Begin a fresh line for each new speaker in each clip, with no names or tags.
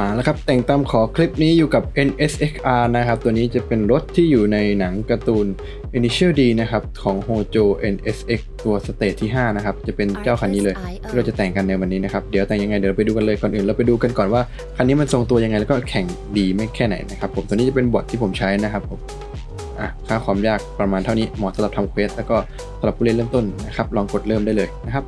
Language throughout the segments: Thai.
มาแล้วครับ แต่งตามขอคลิปนี้อยู่กับ NSXR นะครับ ตัวนี้จะเป็นรถที่อยู่ในหนังการ์ตูน Initial D นะครับ ของ Hojo NSX ตัวสเตจที่ 5 นะครับ จะเป็นเจ้าคันนี้เลย ที่เราจะแต่งกันในวันนี้นะครับ เดี๋ยวแต่งยังไง เดี๋ยวเราไปดูกันเลยก่อนอื่นเราไปดูกันก่อนว่า คันนี้มันทรงตัวยังไงแล้วก็แข่งดีไม่แค่ไหนนะครับผมตัวนี้จะเป็นบอทที่ผมใช้นะครับผมอะค่าความยากประมาณเท่านี้เหมาะสำหรับทำเควสแล้วก็สำหรับผู้เล่นเริ่มต้นนะครับลองกดเริ่มได้เลยนะครับ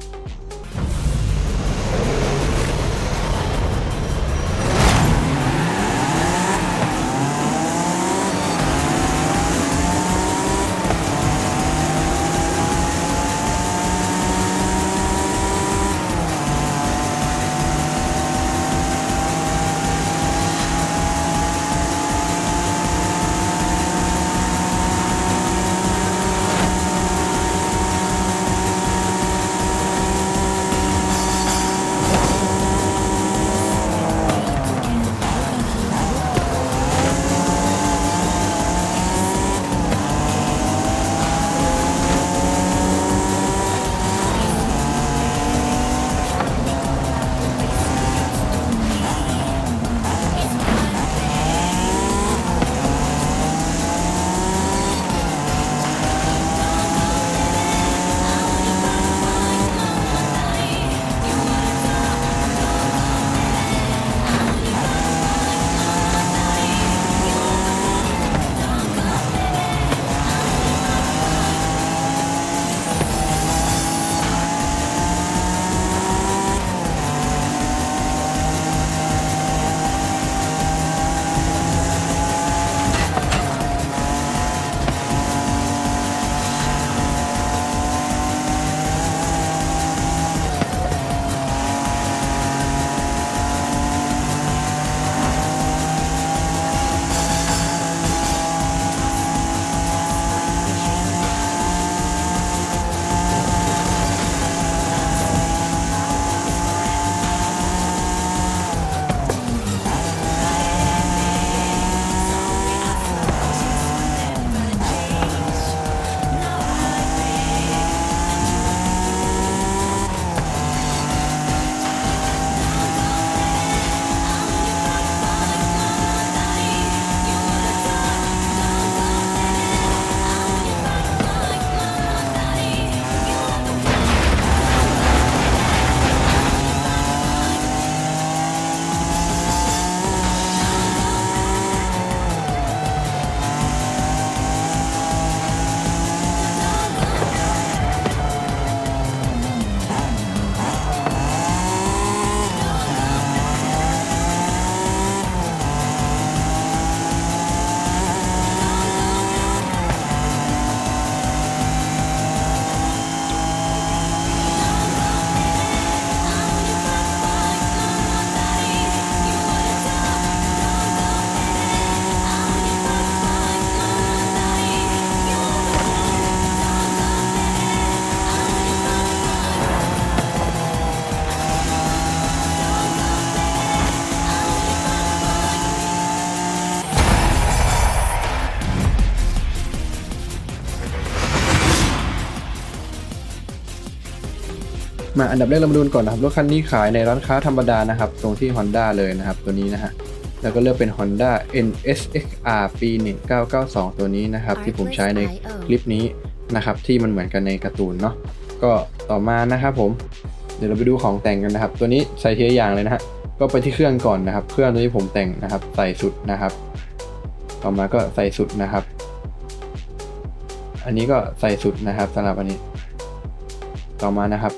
มาอันดับแรกเรามาดูกันก่อนนะครับรถคันนี้ขายในร้านค้าธรรมดานะครับ ตรงที่ Honda เลยนะครับ ตัวนี้นะฮะแล้วก็เลือกเป็น Honda NSXR ปี 1992 ตัวนี้นะครับ ที่ผมใช้ในคลิปนี้นะครับ ที่มันเหมือนกันในการ์ตูนเนาะก็ต่อมานะครับผม เดี๋ยวเราไปดูของแต่งกันนะครับ ตัวนี้ใส่ทีละอย่างเลยนะฮะก็ไปที่เครื่องก่อนนะครับ เครื่องตัวนี้ผมแต่งนะครับ ใส่สุดนะครับ ต่อมาก็ใส่สุดนะครับ อันนี้ก็ใส่สุดนะครับสำหรับอันนี้ ต่อมานะครับ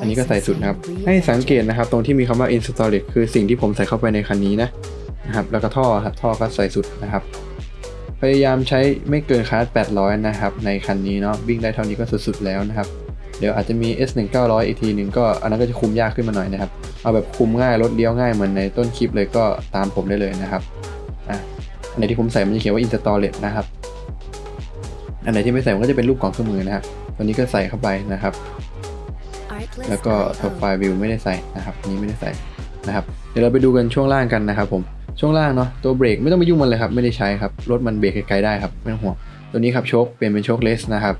อันนี้ก็ใส่สุดนะครับ ให้สังเกตนะครับ ตรงที่มีคำว่า install คือสิ่งที่ผมใส่เข้าไปในคันนี้นะนะครับแล้วก็ท่อครับท่อก็ใส่สุดนะครับ พยายามใช้ไม่เกินคาร์ด800 นะครับ ในคันนี้เนาะวิ่งได้เท่านี้ก็สุดๆแล้วนะครับ เดี๋ยวอาจจะมี S 1 9 0 0 อีกทีหนึ่งก็อันนั้นก็จะคุมยากขึ้นมาหน่อยนะครับ เอาแบบคุมง่ายรถเลี้ยวง่ายเหมือนในต้นคลิปเลยก็ตามผมได้เลยนะครับอะอันไหนที่ผมใส่มันจะเขียนว่า install นะครับ อันไหนที่ไม่ใส่มันก็จะเป็นรูปกล่องเครื่องมือนะครับตัวนี้ก็ใส่เข้าไปนะครับ แล้วก็ตัวไฟล์วิวไม่ได้ใส่นะครับนี้ไม่ได้ใส่นะครับ เดี๋ยวเราไปดูกันช่วงล่างกันนะครับผมช่วงล่างเนาะตัวเบรกไม่ต้องไปยุ่งมันเลยครับไม่ได้ใช้ครับรถมันเบรกไกลๆได้ครับไม่ต้องห่วงตัวนี้ครับโชคเปลี่ยนเป็นโชคเลสนะครับ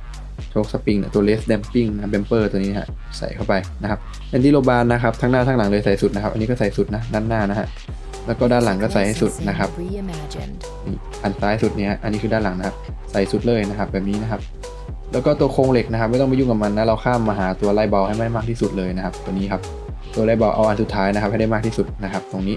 โชคสปริงตัวเลสแดมปิ้งนะเบมเปอร์ตัวนี้ฮะใส่เข้าไปนะครับแอนตี้โลบานนะครับทั้งหน้าทั้งหลังเลยใส่สุดนะครับ อันนี้ก็ใส่สุดนะด้านหน้านะฮะ แล้วก็ด้านหลังก็ใส่ให้สุดนะครับอันซ้ายสุดเนี้ยอันนี้คือด้านหลังนะครับ ใส่สุดเลยนะครับ แบบนี้นะครับ แล้วก็ตัวโครงเหล็กนะครับ ไม่ต้องไปยุ่งกับมันนะเราข้ามมาหาตัวไล่เบาให้ไม่มากที่สุดเลยนะครับ ตัวนี้ครับ ตัวไล่เบาเอาอันสุดท้ายนะครับ ให้ได้มากที่สุดนะครับ ตรงนี้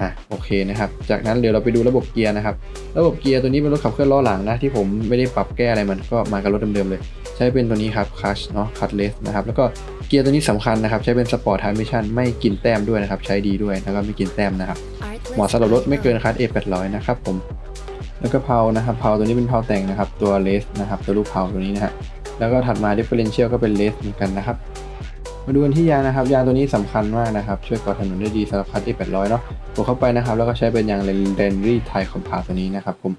อะโอเคนะครับ จากนั้นเดี๋ยวเราไปดูระบบเกียร์นะครับ ระบบเกียร์ตัวนี้เป็นรถขับเคลื่อนล้อหลังนะที่ผมไม่ได้ปรับแก้อะไรมันก็มากับรถเดิมๆเลย ใช้เป็นตัวนี้ครับคัชเนาะคัตเลสนะครับแล้วก็เกียร์ตัวนี้สำคัญนะครับ ใช้เป็นสปอร์ตทาร์มิชันไม่กินแต้มด้วยนะครับ ใช้ดีด้วยแล้วก็ไม่กินแต้มนะครับ เหมาะสำหรับรถไม่เกิน
Playbook.
คัส A800 นะครับผมแล้วก็เพานะครับเพาตัวนี้เป็นเพาแต่งนะครับ ตัวเลสนะครับ ตัวลูกเพาตัวนี้นะฮะแล้วก็ถัดมา differential ก็เป็นเลสเหมือนกันนะครับมาดูกันที่ยางนะครับ ยางตัวนี้สำคัญมากนะครับ ช่วยก่อถนนได้ดีสำหรับคัส A800 เนาะกเข้าไปนะครับ แล้วก็ใช้เป็นยางเรนรี่ไทยคอมพาตัวนี้นะครับผม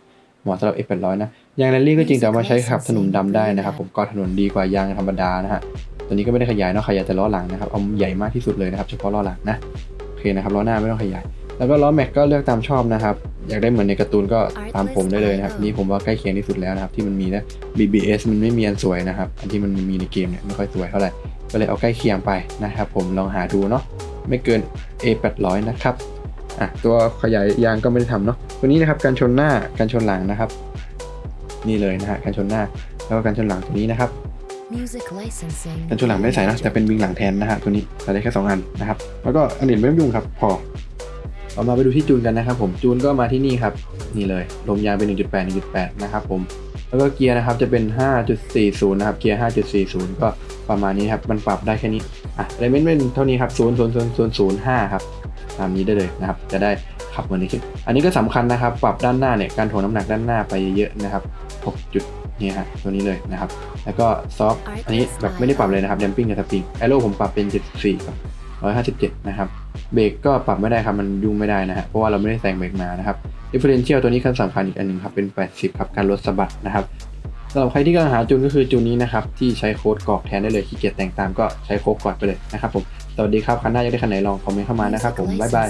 เหมาะสำหรับ A800 นะยางเรนรี่ก็จริงแต่เอามาใช้ขับถนนดำได้นะครับ ผมก่อถนนดีกว่ายางธรรมดานะฮะตัวนี้ก็ไม่ได้ขยายเนาะขยายแต่ล้อหลังนะครับเอาใหญ่มากที่สุดเลยนะครับเฉพาะล้อหลังนะโอเคนะครับล้อหน้าไม่ต้องขยาย แล้วก็ล้อแม็กก็เลือกตามชอบนะครับอยากได้เหมือนในการ์ตูนก็ตามผมได้เลยนะครับนี่ผมว่าใกล้เคียงที่สุดแล้วนะครับที่มันมีนะ BBS มันไม่มีอันสวยนะครับอันที่มันมีในเกมเนี่ยไม่ค่อยสวยเท่าไหร่ก็เลยเอาใกล้เคียงไปนะครับผมลองหาดูเนาะไม่เกิน A800 นะครับ อะตัวขยายยางก็ไม่ได้ทำเนาะตัวนี้นะครับการชนหน้าการชนหลังนะครับ นี่เลยนะฮะการชนหน้าแล้วก็การชนหลังตัวนี้นะครับ
Music licensing.
กันชนหลังไม่ได้ใส่นะแต่เป็นวิงหลังแทนนะฮะตัวนี้ใส่ได้แค่ 2 อันนะครับแล้วก็อันอื่นไม่ต้องยุ่งครับพอเรามาไปดูที่จูนกันนะครับผมจูนก็มาที่นี่ครับนี่เลยลมยางเป็น 1.8 1.8 นะครับผมแล้วก็เกียร์นะครับจะเป็น 5.40 นะครับเกียร์ 5.40 ก็ประมาณนี้ครับมันปรับได้แค่นี้อะอะไรไม่เป็นเท่านี้ครับ0 0 0 0 0 5ครับ ตามนี้ได้เลยนะครับ จะได้ขับเหมือนนี้ขึ้นอันนี้ก็สำคัญนะครับ ปรับด้านหน้าเนี่ยการถ่วงน้ำหนักด้านหน้าไปเยอะๆนะครับ6จุดนี่ฮะตัวนี้เลยนะครับ แล้วก็ซอฟอันนี้แบบไม่ได้ปรับเลยนะครับ d ดมปิ้งกับสปริงแอโร่ผมปรับเป็น 74กับ157 นะครับ เบรกก็ปรับไม่ได้ครับ มันยุ่งไม่ได้นะฮะ เพราะว่าเราไม่ได้แต่งเบรกมานะครับ differential ตัวนี้คันสำคัญอีกอันหนึ่งครับ เป็น 80 ครับการลดสะบัดนะครับสำหรับใครที่กำลังหาจูนก็คือจูนนี้นะครับ ที่ใช้โค้ดกรอกแทนได้เลยขี้เกียจแต่งตามก็ใช้โค้ดกรอกไปเลยนะครับผม สวัสดีครับคันหน้าอยากได้คันไหนลองคอมเมนต์เข้ามานะครับผมบ๊ายบาย